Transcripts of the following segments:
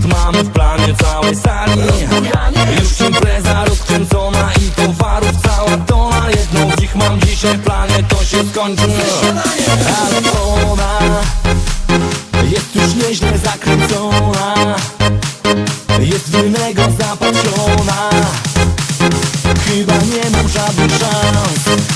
temat mam w planie całej sali. Już impreza rozkręcona i towarów cała tona Jedną z nich mam dzisiaj w planie, to się skończy. Ale ona jest już nieźle zakręcona Jest w innego zapatrzona. Chyba nie mam żadnych szans.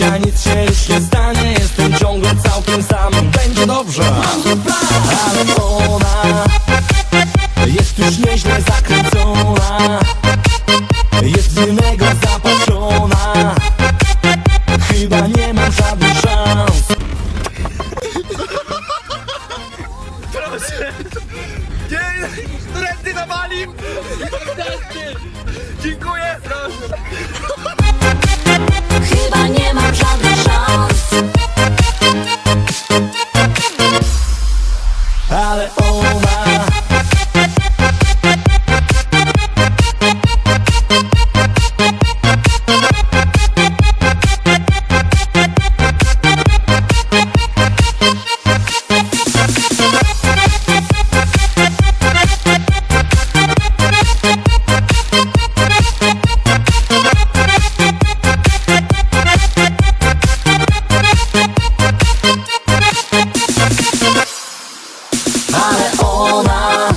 Dzisiaj nic się już nie stanie. Jestem ciągle całkiem sam. Będzie dobrze. Ale ona Jest już nieźle zakręcona. Jest w innego zapatrzona. Chyba nie mam żadnych szans. Nie, ręty na ona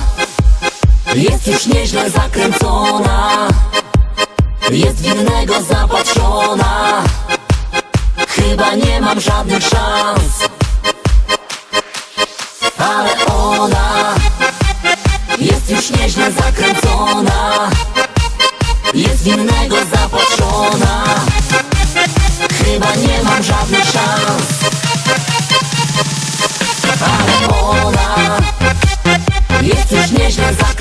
jest już nieźle zakręcona. Jest w innego zapatrzona. Chyba nie mam żadnych szans. Ale ona jest już nieźle zakręcona. Jest w innego zapatrzona 人生在。